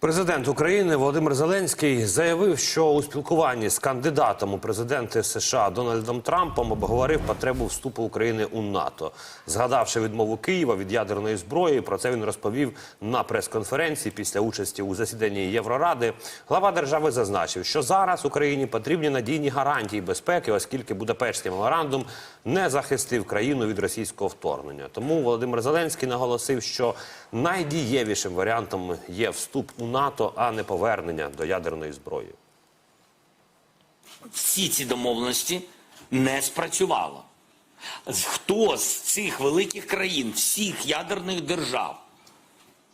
Президент України Володимир Зеленський заявив, що у спілкуванні з кандидатом у президенти США Дональдом Трампом обговорив потребу вступу України у НАТО. Згадавши відмову Києва від ядерної зброї, про це він розповів на прес-конференції після участі у засіданні Євроради. Глава держави зазначив, що зараз Україні потрібні надійні гарантії безпеки, оскільки Будапештський меморандум не захистив країну від російського вторгнення. Тому Володимир Зеленський наголосив, що найдієвішим варіантом є вступ у НАТО, а не повернення до ядерної зброї. всі ці домовленості не спрацювало. Хто з цих великих країн, всіх ядерних держав,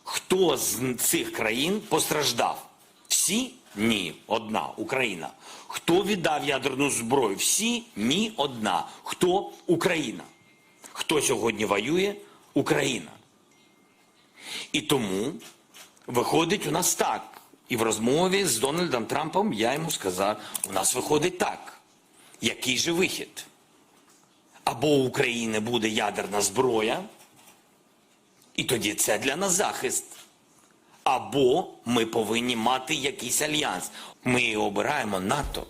хто з цих країн постраждав? Всі? Ні, одна Україна. Хто віддав ядерну зброю? Всі? Ні, одна. Хто Україна? Хто сьогодні воює? Україна. І тому виходить у нас так. І в розмові з Дональдом Трампом я йому сказав: у нас виходить так. Який же вихід? Або у України буде ядерна зброя, і тоді це для нас захист. Або ми повинні мати якийсь альянс. Ми обираємо НАТО,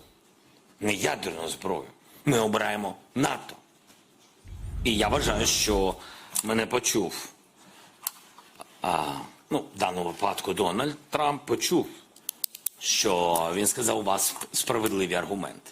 не ядерну зброю. Ми обираємо НАТО. І я вважаю, що мене почув а, ну, в даному випадку Дональд Трамп почув, що він сказав у вас справедливі аргументи.